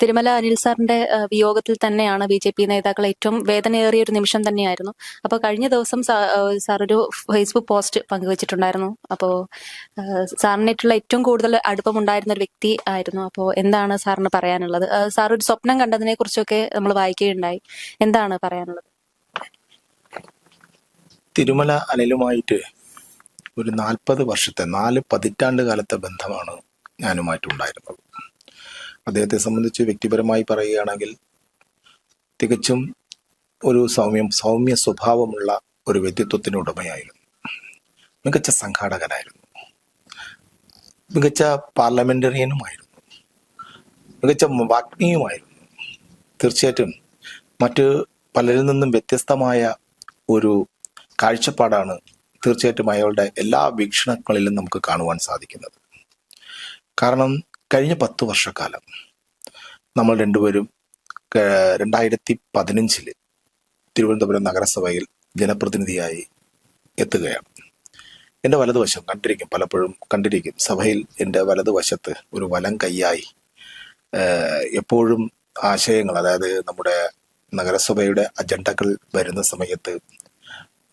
തിരുമല അനിൽ സാറിന്റെ വിയോഗത്തിൽ തന്നെയാണ് ബി ജെ പി നേതാക്കൾ ഏറ്റവും വേദനയേറിയ ഒരു നിമിഷം തന്നെയായിരുന്നു. അപ്പോൾ കഴിഞ്ഞ ദിവസം സാർ ഒരു ഫേസ്ബുക്ക് പോസ്റ്റ് പങ്കുവച്ചിട്ടുണ്ടായിരുന്നു. അപ്പോൾ സാറിനായിട്ടുള്ള ഏറ്റവും കൂടുതൽ അടുപ്പമുണ്ടായിരുന്ന ഒരു വ്യക്തി ആയിരുന്നു. അപ്പോൾ എന്താണ് സാറിന് പറയാനുള്ളത്? സാർ ഒരു സ്വപ്നം കണ്ടതിനെ കുറിച്ചൊക്കെ നമ്മൾ വായിക്കുകയുണ്ടായി. എന്താണ് പറയാനുള്ളത്? തിരുമല അനിലുമായിട്ട് ഒരു നാൽപ്പത് വർഷത്തെ നാല് പതിറ്റാണ്ട് കാലത്തെ ബന്ധമാണ് ഞാനുമായിട്ടുണ്ടായിരുന്നത്. അദ്ദേഹത്തെ സംബന്ധിച്ച് വ്യക്തിപരമായി പറയുകയാണെങ്കിൽ തികച്ചും ഒരു സൗമ്യം സൗമ്യ സ്വഭാവമുള്ള ഒരു വ്യക്തിത്വത്തിന് ഉടമയായിരുന്നു. മികച്ച സംഘാടകനായിരുന്നു. മികച്ച പാർലമെന്ററിയനുമായിരുന്നു. മികച്ച വാഗ്മിയുമായിരുന്നു. തീർച്ചയായിട്ടും മറ്റ് പലരിൽ നിന്നും വ്യത്യസ്തമായ ഒരു കാഴ്ചപ്പാടാണ് തീർച്ചയായിട്ടും അയാളുടെ എല്ലാ വീക്ഷണങ്ങളിലും നമുക്ക് കാണുവാൻ സാധിക്കുന്നത്. കാരണം കഴിഞ്ഞ പത്ത് വർഷക്കാലം നമ്മൾ രണ്ടുപേരും രണ്ടായിരത്തി പതിനഞ്ചിൽ തിരുവനന്തപുരം നഗരസഭയിൽ ജനപ്രതിനിധിയായി എത്തുകയാണ്. എന്റെ വലതുവശം കണ്ടിരിക്കും പലപ്പോഴും കണ്ടിരിക്കും. സഭയിൽ എന്റെ വലതുവശത്ത് ഒരു വലം കൈയായി എപ്പോഴും ആശയങ്ങൾ അതായത് നമ്മുടെ നഗരസഭയുടെ അജണ്ടകൾ വരുന്ന സമയത്ത്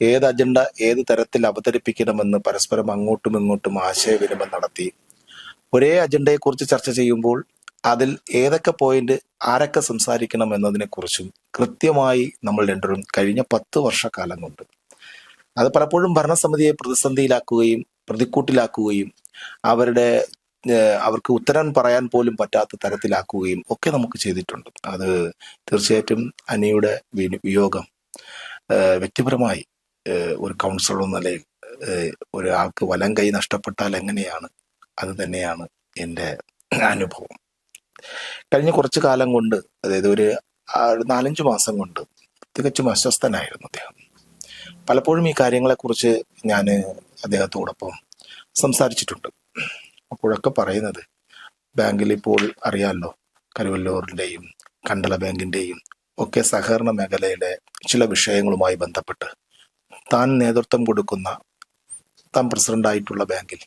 ഏത് അജണ്ട ഏത് തരത്തിൽ അവതരിപ്പിക്കണമെന്ന് പരസ്പരം അങ്ങോട്ടും ഇങ്ങോട്ടും ആശയവിനിമയം നടത്തി ഒരേ അജണ്ടയെക്കുറിച്ച് ചർച്ച ചെയ്യുമ്പോൾ അതിൽ ഏതൊക്കെ പോയിന്റ് ആരൊക്കെ സംസാരിക്കണം എന്നതിനെ കുറിച്ചും കൃത്യമായി നമ്മൾ രണ്ടുപേരും കഴിഞ്ഞ പത്ത് വർഷക്കാലം കൊണ്ട് അത് പലപ്പോഴും ഭരണസമിതിയെ പ്രതിസന്ധിയിലാക്കുകയും പ്രതിക്കൂട്ടിലാക്കുകയും അവരുടെ അവർക്ക് ഉത്തരം പറയാൻ പോലും പറ്റാത്ത തരത്തിലാക്കുകയും ഒക്കെ നമുക്ക് ചെയ്തിട്ടുണ്ട്. അത് തീർച്ചയായിട്ടും അനിയുടെ വിയോഗം വ്യക്തിപരമായി ഒരു കൗൺസിലർ എന്ന നിലയിൽ ഒരാൾക്ക് വലം കൈ നഷ്ടപ്പെട്ടാൽ എങ്ങനെയാണ് അത് തന്നെയാണ് എന്റെ അനുഭവം. കഴിഞ്ഞ കുറച്ച് കാലം കൊണ്ട് അതായത് ഒരു നാലഞ്ച് മാസം കൊണ്ട് തികച്ചും അസ്വസ്ഥനായിരുന്നു അദ്ദേഹം. പലപ്പോഴും ഈ കാര്യങ്ങളെക്കുറിച്ച് ഞാൻ അദ്ദേഹത്തോടൊപ്പം സംസാരിച്ചിട്ടുണ്ട്. അപ്പോഴൊക്കെ പറയുന്നത് ബാങ്കിൽ ഇപ്പോൾ അറിയാമല്ലോ കരുവല്ലൂരിന്റെയും കണ്ടല ബാങ്കിന്റെയും ഒക്കെ സഹകരണ മേഖലയിലെ ചില വിഷയങ്ങളുമായി ബന്ധപ്പെട്ട് താൻ നേതൃത്വം കൊടുക്കുന്ന താൻ പ്രസിഡന്റായിട്ടുള്ള ബാങ്കിൽ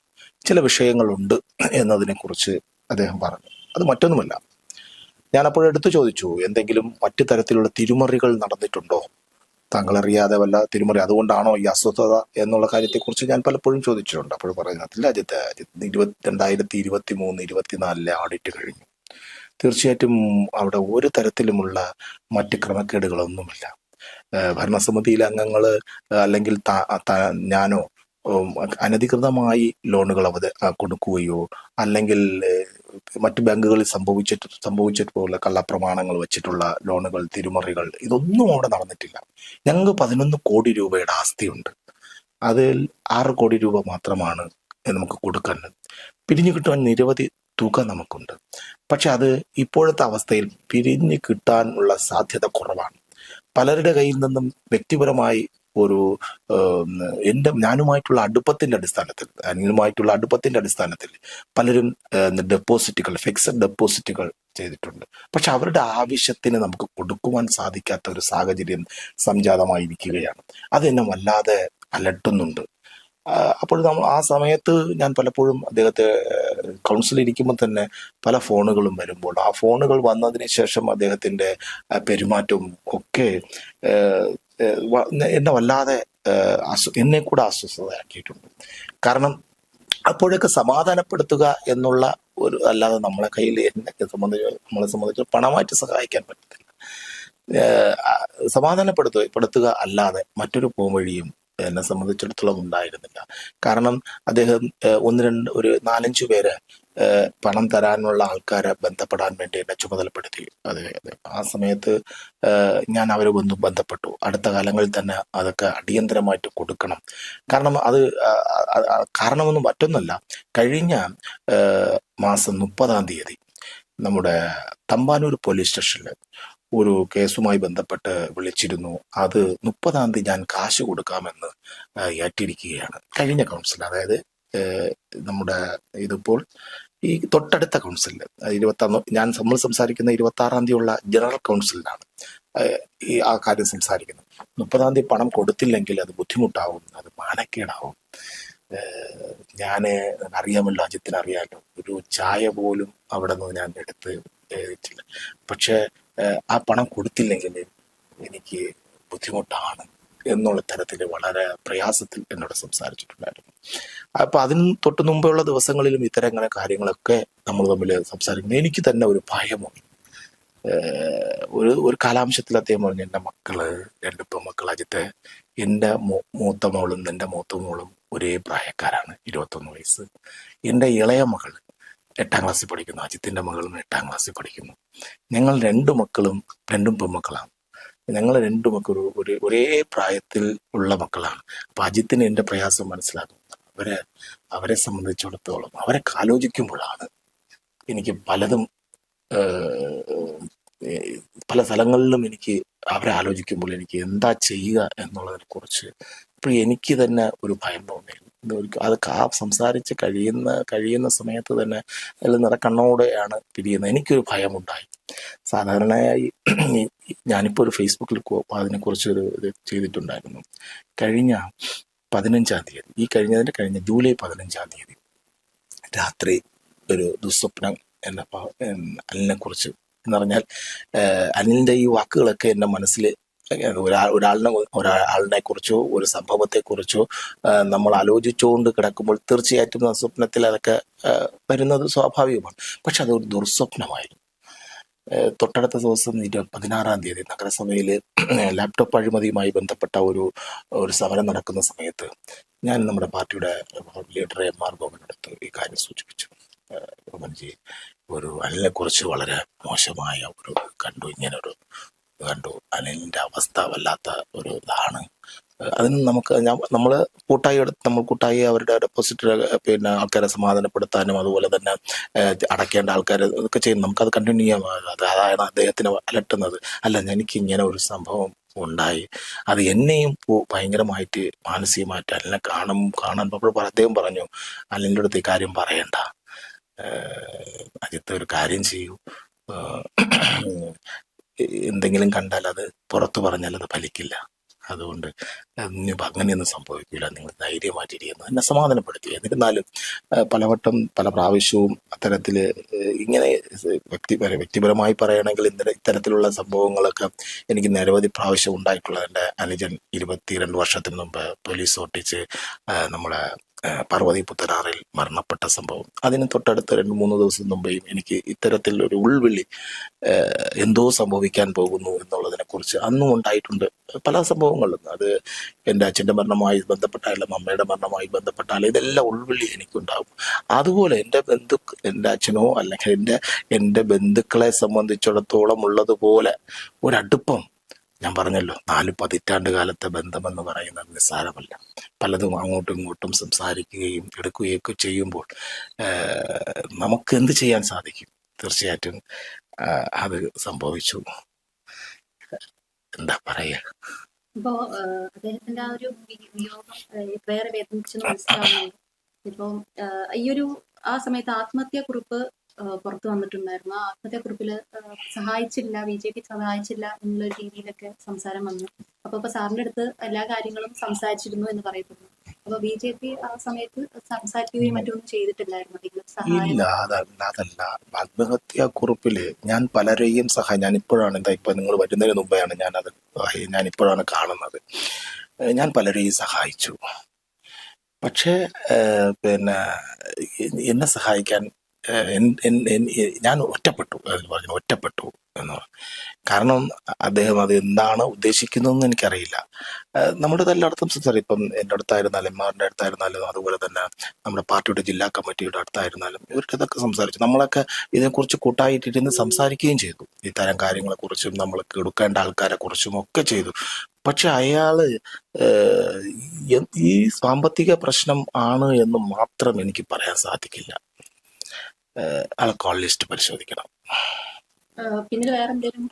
ചില വിഷയങ്ങളുണ്ട് എന്നതിനെക്കുറിച്ച് അദ്ദേഹം പറഞ്ഞു. അത് മറ്റൊന്നുമല്ല. ഞാൻ അപ്പോൾ എടുത്തു ചോദിച്ചു എന്തെങ്കിലും മറ്റു തരത്തിലുള്ള തിരുമറികൾ നടന്നിട്ടുണ്ടോ? താങ്കൾ അറിയാതെ വല്ല തിരുമറി അതുകൊണ്ടാണോ ഈ അസ്വസ്ഥത എന്നുള്ള കാര്യത്തെക്കുറിച്ച് ഞാൻ പലപ്പോഴും ചോദിച്ചിട്ടുണ്ട്. അപ്പോൾ പറയുന്നതില്ല അജിത്ത് അജിത്ത് ഇരുപത്തി രണ്ടായിരത്തി ഇരുപത്തി മൂന്ന് ഇരുപത്തിനാലിലെ ഓഡിറ്റ് കഴിഞ്ഞു. തീർച്ചയായിട്ടും അവിടെ ഒരു തരത്തിലുമുള്ള മറ്റ് ക്രമക്കേടുകളൊന്നുമില്ല. ഭരണസമിതിയിലെ അംഗങ്ങൾ അല്ലെങ്കിൽ ഞാനോ അനധികൃതമായി ലോണുകൾ അവത കൊടുക്കുകയോ അല്ലെങ്കിൽ മറ്റു ബാങ്കുകളിൽ സംഭവിച്ചിട്ട് സംഭവിച്ചിട്ടുള്ള കള്ളപ്രമാണങ്ങൾ വെച്ചിട്ടുള്ള ലോണുകൾ തിരുമറികൾ ഇതൊന്നും അവിടെ നടന്നിട്ടില്ല. ഞങ്ങൾക്ക് പതിനൊന്ന് കോടി രൂപയുടെ ആസ്തിയുണ്ട്. അതിൽ ആറ് കോടി രൂപ മാത്രമാണ് നമുക്ക് കൊടുക്കേണ്ടത് പിരിഞ്ഞു കിട്ടുവാൻ നിരവധി തുക നമുക്കുണ്ട്. പക്ഷെ അത് ഇപ്പോഴത്തെ അവസ്ഥയിൽ പിരിഞ്ഞു കിട്ടാനുള്ള സാധ്യത കുറവാണ്. പലരുടെ കയ്യിൽ നിന്നും വ്യക്തിപരമായി ഒരു എന്റെ ഞാനുമായിട്ടുള്ള അടുപ്പത്തിന്റെ അടിസ്ഥാനത്തിൽ അനിലുമായിട്ടുള്ള അടുപ്പത്തിന്റെ അടിസ്ഥാനത്തിൽ പലരും ഡെപ്പോസിറ്റുകൾ ഫിക്സഡ് ഡെപ്പോസിറ്റുകൾ ചെയ്തിട്ടുണ്ട്. പക്ഷെ അവരുടെ ആവശ്യത്തിന് നമുക്ക് കൊടുക്കുവാൻ സാധിക്കാത്ത ഒരു സാഹചര്യം സംജാതമായിരിക്കുകയാണ്. അത് എന്നെ വല്ലാതെ അലട്ടുന്നുണ്ട്. അപ്പോൾ നമ്മൾ ആ സമയത്ത് ഞാൻ പലപ്പോഴും അദ്ദേഹത്തെ കൗൺസിൽ ഇരിക്കുമ്പോൾ തന്നെ പല ഫോണുകളും വരുമ്പോൾ ആ ഫോണുകൾ വന്നതിന് ശേഷം അദ്ദേഹത്തിന്റെ പെരുമാറ്റവും ഒക്കെ എന്നെ വല്ലാതെ എന്നെ കൂടെ അസ്വസ്ഥതയാക്കിയിട്ടുണ്ട്. കാരണം അപ്പോഴൊക്കെ സമാധാനപ്പെടുത്തുക എന്നുള്ള ഒരു അല്ലാതെ നമ്മളെ കയ്യിൽ എന്നെ സംബന്ധിച്ച് നമ്മളെ സംബന്ധിച്ച് പണമായിട്ട് സഹായിക്കാൻ പറ്റത്തില്ല. സമാധാനപ്പെടുത്തുക പെടുത്തുക അല്ലാതെ മറ്റൊരു പോംവഴിയും എന്നെ സംബന്ധിച്ചിടത്തോളം ഉണ്ടായിരുന്നില്ല. കാരണം അദ്ദേഹം ഒന്ന് രണ്ട് ഒരു നാലഞ്ചു പേര് പണം തരാനുള്ള ആൾക്കാരെ ബന്ധപ്പെടാൻ വേണ്ടി എന്നെ ചുമതലപ്പെടുത്തി. അതെ അതെ ആ സമയത്ത് ഞാൻ അവരെ ഒന്നും ബന്ധപ്പെട്ടു. അടുത്ത കാലങ്ങളിൽ തന്നെ അതൊക്കെ അടിയന്തരമായിട്ട് കൊടുക്കണം. കാരണം അത് കാരണമൊന്നും മറ്റൊന്നല്ല. കഴിഞ്ഞ മാസം മുപ്പതാം തീയതി നമ്മുടെ തമ്പാനൂർ പോലീസ് സ്റ്റേഷനിൽ ഒരു കേസുമായി ബന്ധപ്പെട്ട് വിളിച്ചിരുന്നു. അത് മുപ്പതാം തീയതി ഞാൻ കാശ് കൊടുക്കാമെന്ന് ഏറ്റിരിക്കുകയാണ്. കഴിഞ്ഞ കൗൺസിൽ അതായത് നമ്മുടെ ഇതിപ്പോൾ ഈ തൊട്ടടുത്ത കൗൺസിൽ ഇരുപത്തി ഞാൻ നമ്മൾ സംസാരിക്കുന്ന ഇരുപത്തി ആറാം തീയതി ഉള്ള ജനറൽ കൗൺസിലിലാണ് ഈ ആ കാര്യം സംസാരിക്കുന്നത്. മുപ്പതാം തീയതി പണം കൊടുത്തില്ലെങ്കിൽ അത് ബുദ്ധിമുട്ടാവും അത് മാനക്കേടാവും. ഞാൻ അറിയാമല്ലോ അജിത്തിന് അറിയാമല്ലോ ഒരു ചായ പോലും അവിടെ നിന്ന് ഞാൻ എടുത്ത് പക്ഷേ ആ പണം കൊടുത്തില്ലെങ്കിൽ എനിക്ക് ബുദ്ധിമുട്ടാണ് എന്നുള്ള തരത്തിൽ വളരെ പ്രയാസത്തിൽ എന്നോട് സംസാരിച്ചിട്ടുണ്ടായിരുന്നു. അപ്പൊ അതിന് തൊട്ട് മുമ്പുള്ള ദിവസങ്ങളിലും ഇത്തരം കാര്യങ്ങളൊക്കെ നമ്മൾ തമ്മിൽ സംസാരിക്കുന്നത് എനിക്ക് തന്നെ ഒരു ഭയമുണ്ട്. ഒരു ഒരു കാലാംശത്തിൽ അദ്ദേഹം പറഞ്ഞു എന്റെ മക്കൾ രണ്ട് പെൺമക്കൾ അജിത്ത് എന്റെ മൂത്ത മോളും എന്റെ മൂത്ത മോളും ഒരേ പ്രായക്കാരാണ് ഇരുപത്തൊന്ന് വയസ്സ്. എന്റെ ഇളയ മകൾ എട്ടാം ക്ലാസ്സിൽ പഠിക്കുന്നു. അജിത്തിന്റെ മകളും എട്ടാം ക്ലാസ്സിൽ പഠിക്കുന്നു. ഞങ്ങൾ രണ്ടു മക്കളും രണ്ടും പെൺമക്കളാണ്. ഞങ്ങൾ രണ്ടു മക്കൾ ഒരു ഒരേ പ്രായത്തിൽ ഉള്ള മക്കളാണ്. അപ്പൊ അജിത്തിന് എന്റെ പ്രയാസം മനസ്സിലാക്കും അവരെ അവരെ സംബന്ധിച്ചിടത്തോളം അവരെ ആലോചിക്കുമ്പോഴാണ് എനിക്ക് പലതും പല സ്ഥലങ്ങളിലും എനിക്ക് അവരെ ആലോചിക്കുമ്പോൾ എനിക്ക് എന്താ ചെയ്യുക എന്നുള്ളതിനെ കുറിച്ച് ഇപ്പൊ എനിക്ക് തന്നെ ഒരു ഭയം ഒരു- അത് കാ സംസാരിച്ച് കഴിയുന്ന കഴിയുന്ന സമയത്ത് തന്നെ അതിൽ നിറക്കണ്ണോടെയാണ് പിരിയുന്നത്. എനിക്കൊരു ഭയമുണ്ടായി. സാധാരണയായി ഞാനിപ്പോൾ ഒരു ഫേസ്ബുക്കിൽ അതിനെക്കുറിച്ച് ഒരു ഇത് ചെയ്തിട്ടുണ്ടായിരുന്നു. കഴിഞ്ഞ പതിനഞ്ചാം തീയതി ഈ കഴിഞ്ഞതിന്റെ കഴിഞ്ഞ ജൂലൈ പതിനഞ്ചാം തീയതി രാത്രി ഒരു ദുസ്വപ്നം എന്ന അലിനെ കുറിച്ച് എന്ന് പറഞ്ഞാൽ അനിലിന്റെ ഈ വാക്കുകളൊക്കെ എന്റെ മനസ്സിൽ ഒരാൾ ഒരാളിനെ ഒരാളിനെ കുറിച്ചോ ഒരു സംഭവത്തെ കുറിച്ചോ നമ്മൾ ആലോചിച്ചുകൊണ്ട് കിടക്കുമ്പോൾ തീർച്ചയായിട്ടും സ്വപ്നത്തിൽ അതൊക്കെ വരുന്നത് സ്വാഭാവികമാണ്. പക്ഷെ അതൊരു ദുർസ്വപ്നമായിരുന്നു. തൊട്ടടുത്ത ദിവസം പതിനാറാം തീയതി നഗരസഭയിൽ ലാപ്ടോപ്പ് അഴിമതിയുമായി ബന്ധപ്പെട്ട ഒരു ഒരു സമരം നടക്കുന്ന സമയത്ത് ഞാൻ നമ്മുടെ പാർട്ടിയുടെ ലീഡർ എം ആർ ഗോവിനടുത്ത് ഈ കാര്യം സൂചിപ്പിച്ചു. ഏഹ്, ഒരു അനിലിനെ കുറിച്ച് വളരെ മോശമായ ഒരു കണ്ടു. ഇങ്ങനെ ഒരു കണ്ടു. അനിലിന്റെ അവസ്ഥ വല്ലാത്ത ഒരു ഇതാണ്. അതിന് നമുക്ക് നമ്മൾ കൂട്ടായി നമ്മൾ കൂട്ടായി അവരുടെ ഡെപ്പോസിറ്റ് പിന്നെ ആൾക്കാരെ സമാധാനപ്പെടുത്താനും അതുപോലെ തന്നെ അടയ്ക്കേണ്ട ആൾക്കാരെ ഇതൊക്കെ ചെയ്യും. നമുക്കത് കണ്ടിന്യൂ ചെയ്യാൻ അത് അതാണ് അദ്ദേഹത്തിന് അലട്ടുന്നത്. അല്ല എനിക്ക് ഇങ്ങനെ ഒരു സംഭവം ഉണ്ടായി. അത് എന്നെയും ഭയങ്കരമായിട്ട് മാനസികമായിട്ട് അല്ലെ കാണും കാണാൻ അദ്ദേഹം പറഞ്ഞു അല്ലെന്റെ അടുത്ത് കാര്യം പറയണ്ട. അജിത്ത് ഒരു കാര്യം ചെയ്യൂ. എന്തെങ്കിലും കണ്ടാൽ അത് പുറത്തു പറഞ്ഞാൽ അത് ഫലിക്കില്ല. അതുകൊണ്ട് അങ്ങനെയൊന്നും സംഭവിക്കില്ല നിങ്ങൾ ധൈര്യമായിട്ടിരിക്കുന്നു. എന്നെ സമാധാനപ്പെടുത്തി. എന്നിരുന്നാലും പലവട്ടം പല പ്രാവശ്യവും അത്തരത്തിൽ ഇങ്ങനെ വ്യക്തിപര വ്യക്തിപരമായി പറയുകയാണെങ്കിൽ ഇന്നലെ ഇത്തരത്തിലുള്ള സംഭവങ്ങളൊക്കെ എനിക്ക് നിരവധി പ്രാവശ്യം ഉണ്ടായിട്ടുള്ളത് എന്റെ അനുജൻ ഇരുപത്തിരണ്ട് വർഷത്തിന് മുമ്പ് പോലീസ് ഓട്ടിച്ച് നമ്മളെ ഏഹ് പാർവതി പുത്തനാറിൽ മരണപ്പെട്ട സംഭവം. അതിന് തൊട്ടടുത്ത രണ്ട് മൂന്ന് ദിവസം മുമ്പേയും എനിക്ക് ഇത്തരത്തിൽ ഒരു ഉൾവിളി എന്തോ സംഭവിക്കാൻ പോകുന്നു എന്നുള്ളതിനെക്കുറിച്ച് അന്നും ഉണ്ടായിട്ടുണ്ട്. പല സംഭവങ്ങളും. അത് എന്റെ അച്ഛന്റെ മരണമായി ബന്ധപ്പെട്ടാലും അമ്മയുടെ മരണമായി ബന്ധപ്പെട്ടാലും ഇതെല്ലാം ഉൾവിളി എനിക്കുണ്ടാകും. അതുപോലെ എന്റെ ബന്ധു എന്റെ അച്ഛനോ അല്ലെങ്കിൽ എന്റെ എന്റെ ബന്ധുക്കളെ സംബന്ധിച്ചിടത്തോളം ഉള്ളതുപോലെ ഒരടുപ്പം ഞാൻ പറഞ്ഞല്ലോ നാല് പതിറ്റാണ്ട് കാലത്തെ ബന്ധമെന്ന് പറയുന്നത് നിസ്സാരമല്ല. പലതും അങ്ങോട്ടും ഇങ്ങോട്ടും സംസാരിക്കുകയും എടുക്കുകയും ഒക്കെ ചെയ്യുമ്പോൾ നമുക്ക് എന്ത് ചെയ്യാൻ സാധിക്കും? തീർച്ചയായിട്ടും അത് സംഭവിച്ചു. എന്താ പറയുക ഇപ്പോ അദ്ദേഹത്തിന്റെ ആ ഒരു വിയോഗം ഇത്രയേറെ വേദനിച്ചെന്ന് മനസ്സിലാവുന്നുണ്ട്. ഇപ്പോ ഈ ഒരു ആ സമയത്ത് ആത്മഹത്യാ കുറിപ്പ് പുറത്തു വന്നിട്ടുണ്ടായിരുന്നു. ആ ആത്മഹത്യാക്കുറിപ്പിൽ സഹായിച്ചില്ല ബി ജെ പി സഹായിച്ചില്ല എന്നുള്ള രീതിയിലൊക്കെ സംസാരം വന്നു. അപ്പൊ ഇപ്പൊ സാറിന്റെ അടുത്ത് എല്ലാ കാര്യങ്ങളും സംസാരിച്ചിരുന്നു എന്ന് പറയപ്പെടുന്നു. അപ്പൊ ബി ജെ പി ആ സമയത്ത് സംസാരിക്കുകയും മറ്റൊന്നും ചെയ്തിട്ടില്ലായിരുന്നു? ഇല്ല അതല്ല അതല്ല. ആത്മഹത്യാ കുറിപ്പിൽ ഞാൻ പലരെയും സഹായം ഞാൻ ഇപ്പോഴാണ് എന്താ ഇപ്പൊ നിങ്ങൾ വരുന്നതിന് മുമ്പെയാണ് ഞാൻ അത് ഞാൻ ഇപ്പോഴാണ് കാണുന്നത് ഞാൻ പലരെയും സഹായിച്ചു. പക്ഷേ പിന്നെ എന്നെ സഹായിക്കാൻ ഞാൻ ഒറ്റപ്പെട്ടു. അതിൽ പറഞ്ഞു ഒറ്റപ്പെട്ടു എന്ന് പറഞ്ഞു. കാരണം അദ്ദേഹം അത് എന്താണ് ഉദ്ദേശിക്കുന്നതെന്ന് എനിക്കറിയില്ല. നമ്മുടെ എല്ലായിടത്തും സംസാരിക്കും ഇപ്പം എന്റെ അടുത്തായിരുന്നാലും എമ്മാറിന്റെ അടുത്തായിരുന്നാലും അതുപോലെ തന്നെ നമ്മുടെ പാർട്ടിയുടെ ജില്ലാ കമ്മിറ്റിയുടെ അടുത്തായിരുന്നാലും ഇവർക്ക് ഇതൊക്കെ സംസാരിച്ചു. നമ്മളൊക്കെ ഇതിനെക്കുറിച്ച് കൂട്ടായിട്ടിരുന്ന് സംസാരിക്കുകയും ചെയ്തു. ഇത്തരം കാര്യങ്ങളെക്കുറിച്ചും നമ്മൾ എടുക്കേണ്ട ആൾക്കാരെ കുറിച്ചും ഒക്കെ ചെയ്തു. പക്ഷെ അയാൾ ഈ സാമ്പത്തിക പ്രശ്നം ആണ് എന്ന് മാത്രം എനിക്ക് പറയാൻ സാധിക്കില്ല. ആളെ കോൾ ലിസ്റ്റ് പരിശോധിക്കണം പിന്നീട് വേറെ എന്തെങ്കിലും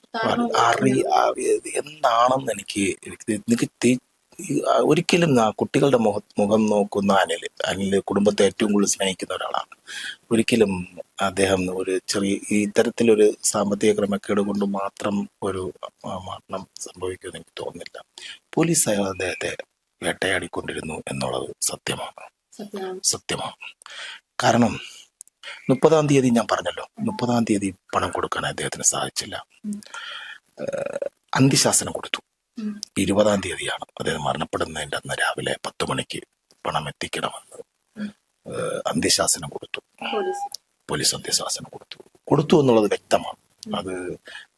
എന്താണെന്ന് എനിക്ക് എനിക്ക് ഒരിക്കലും ആ കുട്ടികളുടെ മുഖ മുഖം നോക്കുന്ന അനിൽ അനിൽ കുടുംബത്തെ ഏറ്റവും കൂടുതൽ സ്നേഹിക്കുന്ന ഒരാളാണ്. ഒരിക്കലും അദ്ദേഹം ഒരു ചെറിയ ഇത്തരത്തിലൊരു സാമ്പത്തിക ക്രമക്കേട് കൊണ്ട് മാത്രം ഒരു മരണം സംഭവിക്കുമെന്ന് എനിക്ക് തോന്നുന്നില്ല. പോലീസ് അയാൾ അദ്ദേഹത്തെ വേട്ടയാടിക്കൊണ്ടിരുന്നു എന്നുള്ളത് സത്യമാണ്. സത്യമാണ്. കാരണം മുപ്പതാം തീയതി ഞാൻ പറഞ്ഞല്ലോ. മുപ്പതാം തീയതി പണം കൊടുക്കാൻ അദ്ദേഹത്തിന് സാധിച്ചില്ല. അന്തിശാസനം അന്ത്യശാസനം കൊടുത്തു. ഇരുപതാം തീയതിയാണ് അദ്ദേഹം മരണപ്പെടുന്നതിന്റെ അന്ന് രാവിലെ പത്ത് മണിക്ക് പണം എത്തിക്കണമെന്ന് അന്ത്യശാസനം കൊടുത്തു. പോലീസ്. അന്ത്യശാസനം കൊടുത്തു. കൊടുത്തു എന്നുള്ളത് വ്യക്തമാണ്. അത്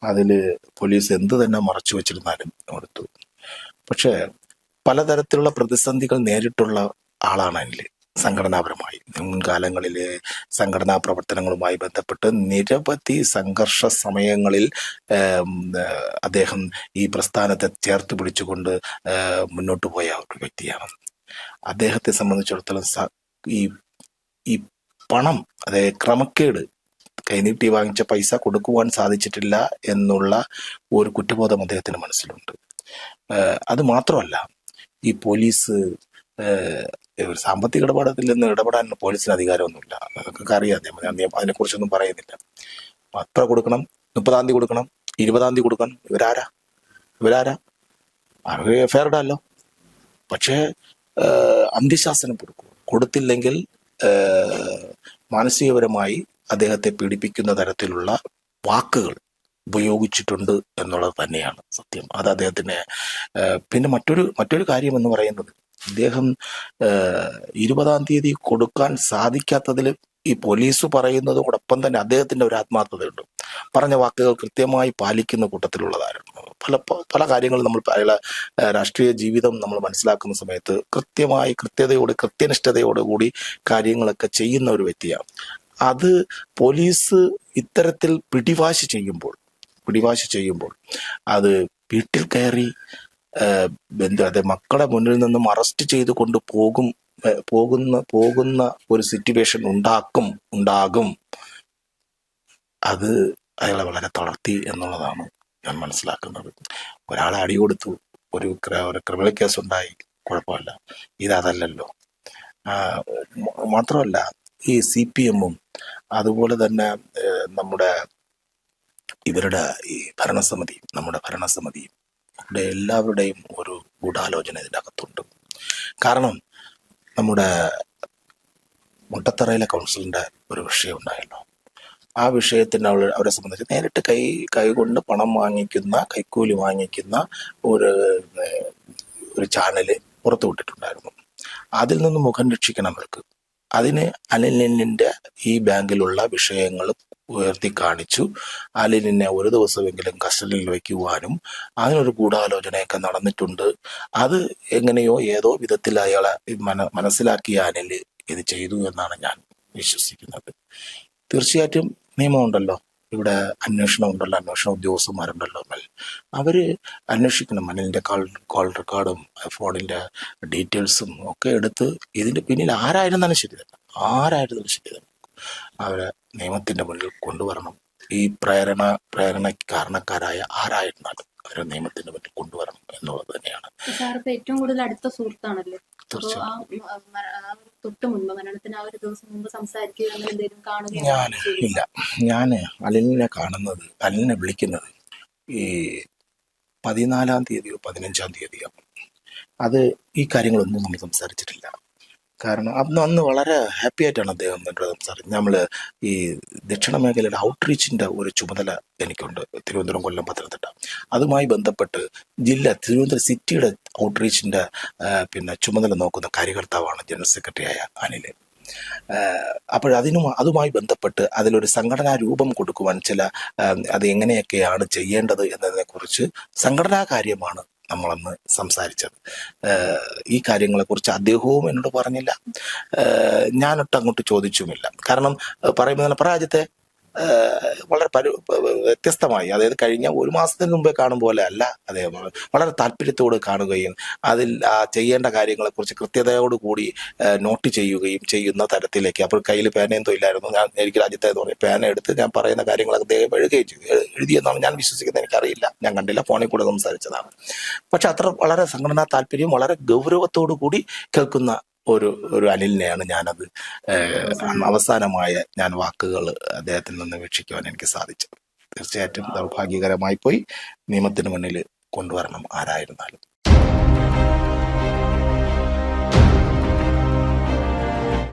അതിൽ പോലീസ് എന്ത് തന്നെ മറച്ചു വെച്ചിരുന്നാലും കൊടുത്തു. പക്ഷേ പലതരത്തിലുള്ള പ്രതിസന്ധികൾ നേരിട്ടുള്ള ആളാണ് അനിൽ. സംഘടനാപരമായി. മുൻകാലങ്ങളിലെ സംഘടനാ പ്രവർത്തനങ്ങളുമായി ബന്ധപ്പെട്ട് നിരവധി സംഘർഷ സമയങ്ങളിൽ അദ്ദേഹം ഈ പ്രസ്ഥാനത്തെ ചേർത്ത് പിടിച്ചുകൊണ്ട് മുന്നോട്ട് പോയ ഒരു വ്യക്തിയാണ്. അദ്ദേഹത്തെ സംബന്ധിച്ചിടത്തോളം ഈ ഈ പണം അതായത് ക്രമക്കേട് കൈനീട്ടി വാങ്ങിച്ച പൈസ കൊടുക്കുവാൻ സാധിച്ചിട്ടില്ല എന്നുള്ള ഒരു കുറ്റബോധം അദ്ദേഹത്തിന് മനസ്സിലുണ്ട്. അത് മാത്രമല്ല ഈ പോലീസ് ഒരു സാമ്പത്തിക ഇടപാടത്തിൽ നിന്ന് ഇടപെടാൻ പോലീസിന് അധികാരമൊന്നുമില്ല. അതൊക്കെ അറിയാം. നിയമം അതിനെക്കുറിച്ചൊന്നും പറയുന്നില്ല. അത്ര കൊടുക്കണം. മുപ്പതാം തീയതി കൊടുക്കണം. ഇരുപതാം തീയതി കൊടുക്കണം. ഇവരാരാ? ഇവരാരാ? അവർ എഫ്ഐആർ ഇടാമല്ലോ പക്ഷേ അന്ത്യശാസനം കൊടുക്കും. കൊടുത്തില്ലെങ്കിൽ മാനസികപരമായി അദ്ദേഹത്തെ പീഡിപ്പിക്കുന്ന തരത്തിലുള്ള വാക്കുകൾ ഉപയോഗിച്ചിട്ടുണ്ട് എന്നുള്ളത് തന്നെയാണ് സത്യം. അത് അദ്ദേഹത്തിന് പിന്നെ മറ്റൊരു മറ്റൊരു കാര്യം എന്ന് പറയുന്നത് ഇദ്ദേഹം ഇരുപതാം തീയതി കൊടുക്കാൻ സാധിക്കാത്തതിൽ ഈ പോലീസ് പറയുന്നതോടൊപ്പം തന്നെ അദ്ദേഹത്തിന്റെ ഒരു ആത്മാർത്ഥതയുണ്ട്. പറഞ്ഞ വാക്കുകൾ കൃത്യമായി പാലിക്കുന്ന കൂട്ടത്തിലുള്ളതായിരുന്നു. പല പല കാര്യങ്ങളും നമ്മൾ ഏഹ് രാഷ്ട്രീയ ജീവിതം നമ്മൾ മനസ്സിലാക്കുന്ന സമയത്ത് കൃത്യമായി കൃത്യതയോട് കൃത്യനിഷ്ഠതയോട് കൂടി കാര്യങ്ങളൊക്കെ ചെയ്യുന്ന ഒരു വ്യക്തിയാണ്. അത് പോലീസ് ഇത്തരത്തിൽ പിടിവാശി ചെയ്യുമ്പോൾ പിടിവാശി ചെയ്യുമ്പോൾ അത് വീട്ടിൽ കയറി അതെ മക്കളെ മുന്നിൽ നിന്നും അറസ്റ്റ് ചെയ്ത് കൊണ്ട് പോകും പോകുന്ന പോകുന്ന ഒരു സിറ്റുവേഷൻ ഉണ്ടാക്കും ഉണ്ടാകും. അത് അയാളെ വളരെ തളർത്തി എന്നുള്ളതാണ് ഞാൻ മനസ്സിലാക്കുന്നത്. ഒരാളെ അടി കൊടുത്തു ഒരു ഒരു ക്രിമിനൽ കേസ് ഉണ്ടായി കുഴപ്പമില്ല. ഇതല്ലല്ലോ മാത്രമല്ല ഈ സി പി എമ്മും അതുപോലെ തന്നെ നമ്മുടെ ഇവരുടെ ഈ ഭരണസമിതി നമ്മുടെ ഭരണസമിതി ഇവിടെ എല്ലാവരുടെയും ഒരു ഗൂഢാലോചന ഇതിന്റെ അകത്തുണ്ട് കാരണം നമ്മുടെ മുട്ടത്തറയിലെ കൗൺസിലിന്റെ ഒരു വിഷയം ഉണ്ടായല്ലോ. ആ വിഷയത്തിന് അവൾ അവരെ സംബന്ധിച്ച് നേരിട്ട് കൈ കൈകൊണ്ട് പണം വാങ്ങിക്കുന്ന കൈക്കൂലി വാങ്ങിക്കുന്ന ഒരു ഒരു ചാനൽ പുറത്തുവിട്ടിട്ടുണ്ടായിരുന്നു അതിൽ നിന്ന് മുഖം രക്ഷിക്കണം അവർക്ക്. അതിന് അനിലിന്റെ ഈ ബാങ്കിലുള്ള വിഷയങ്ങൾ ഉയർത്തി കാണിച്ചു. അലിനെ ഒരു ദിവസമെങ്കിലും കസ്റ്റഡിയിൽ വയ്ക്കുവാനും അതിനൊരു ഗൂഢാലോചനയൊക്കെ നടന്നിട്ടുണ്ട്. അത് എങ്ങനെയോ ഏതോ വിധത്തിൽ അയാളെ മന മനസ്സിലാക്കിയ അനിൽ ഇത് ചെയ്തു എന്നാണ് ഞാൻ വിശ്വസിക്കുന്നത്. തീർച്ചയായിട്ടും നിയമമുണ്ടല്ലോ. ഇവിടെ അന്വേഷണം ഉണ്ടല്ലോ. അന്വേഷണ ഉദ്യോഗസ്ഥന്മാരുണ്ടല്ലോ അവർ അന്വേഷിക്കണം. അനിലിന്റെ കാൾ കോൾ റെക്കോർഡും ഫോണിന്റെ ഡീറ്റെയിൽസും ഒക്കെ എടുത്ത് ഇതിന്റെ പിന്നിൽ ആരായിരുന്നാലും ശരി തന്നെ. ആരായിരുന്നാലും ശരി തന്നെ. അവരെ നിയമത്തിന്റെ മുന്നിൽ കൊണ്ടുവരണം. ഈ പ്രേരണ പ്രേരണ കാരണക്കാരായ ആരായിരുന്നാലും അവരെ നിയമത്തിന്റെ മുന്നിൽ കൊണ്ടുവരണം എന്നുള്ളത് തന്നെയാണ്. സാറിപ്പോ ഏറ്റവും കൂടുതൽ അടുത്ത സുഹൃത്താണല്ലോ? തൊട്ട് മുൻപ് മരണത്തിന് ആ ഒരു ദിവസം മുമ്പ് സംസാരിക്കുക അങ്ങനെ എന്തെങ്കിലും ഞാൻ ഇല്ല. ഞാൻ അലിനെ കാണുന്നത് അലിനെ വിളിക്കുന്നത് ഈ പതിനാലാം തീയതിയോ പതിനഞ്ചാം തീയതിയോ. അത് ഈ കാര്യങ്ങളൊന്നും നമ്മൾ സംസാരിച്ചിട്ടില്ല. കാരണം അന്ന് അന്ന് വളരെ ഹാപ്പി ആയിട്ടാണ് അദ്ദേഹം എന്നോട് സംസാരിച്ചത് നമ്മൾ ഈ ദക്ഷിണ മേഖലയുടെ ഔട്ട്റീച്ചിന്റെ ഒരു ചുമതല എനിക്കുണ്ട്. തിരുവനന്തപുരം കൊല്ലം പത്തനംതിട്ട. അതുമായി ബന്ധപ്പെട്ട് ജില്ല തിരുവനന്തപുരം സിറ്റിയുടെ ഔട്ട്റീച്ചിന്റെ പിന്നെ ചുമതല നോക്കുന്ന കാര്യകർത്താവാണ് ജനറൽ സെക്രട്ടറി ആയ അനിൽ അപ്പോൾ അതിനും അതുമായി ബന്ധപ്പെട്ട് അതിലൊരു സംഘടനാ രൂപം കൊടുക്കുവാൻ ചില അത് എങ്ങനെയൊക്കെയാണ് ചെയ്യേണ്ടത് എന്നതിനെക്കുറിച്ച് സംഘടനാ കാര്യമാണ് നമ്മളന്ന് സംസാരിച്ചത്. ഈ കാര്യങ്ങളെക്കുറിച്ച് അദ്ദേഹവും എന്നോട് പറഞ്ഞില്ല. ഞാനൊട്ടങ്ങോട്ട് ചോദിച്ചുമില്ല. കാരണം പറയുമ്പോൾ തന്നെ പരാജയത്തെ വളരെ പരു വ്യത്യസ്തമായി. അതായത് കഴിഞ്ഞ ഒരു മാസത്തിന് മുമ്പേ കാണും പോലെ അല്ല അദ്ദേഹം. വളരെ താല്പര്യത്തോട് കാണുകയും അതിൽ ചെയ്യേണ്ട കാര്യങ്ങളെക്കുറിച്ച് കൃത്യതയോട് കൂടി നോട്ട് ചെയ്യുകയും ചെയ്യുന്ന തരത്തിലേക്ക്. അപ്പോൾ കയ്യിൽ പേനയൊന്നും ഇല്ലായിരുന്നു. ഞാൻ എനിക്ക് രാജ്യത്തെ എന്ന് പറഞ്ഞ പേന എടുത്ത് ഞാൻ പറയുന്ന കാര്യങ്ങളൊക്കെ അദ്ദേഹം എഴുതുകയും ചെയ്തു. എഴു- എഴുതിയെന്നാണ് ഞാൻ വിശ്വസിക്കുന്നത്. എനിക്കറിയില്ല. ഞാൻ കണ്ടില്ല. ഫോണിൽ കൂടെ സംസാരിച്ചതാണ്. പക്ഷെ അത്ര വളരെ സംഘടനാ താല്പര്യം വളരെ ഗൗരവത്തോടു കൂടി കേൾക്കുന്ന ഒരു ഒരു അനിലിനെയാണ് ഞാനത് അവസാനമായ ഞാൻ വാക്കുകൾ അദ്ദേഹത്തിൽ നിന്ന് വീക്ഷിക്കുവാൻ എനിക്ക് സാധിച്ചത്. തീർച്ചയായിട്ടും ദൗർഭാഗ്യകരമായി പോയി നിയമത്തിന് മുന്നിൽ കൊണ്ടുവരണം ആരായിരുന്നാലും.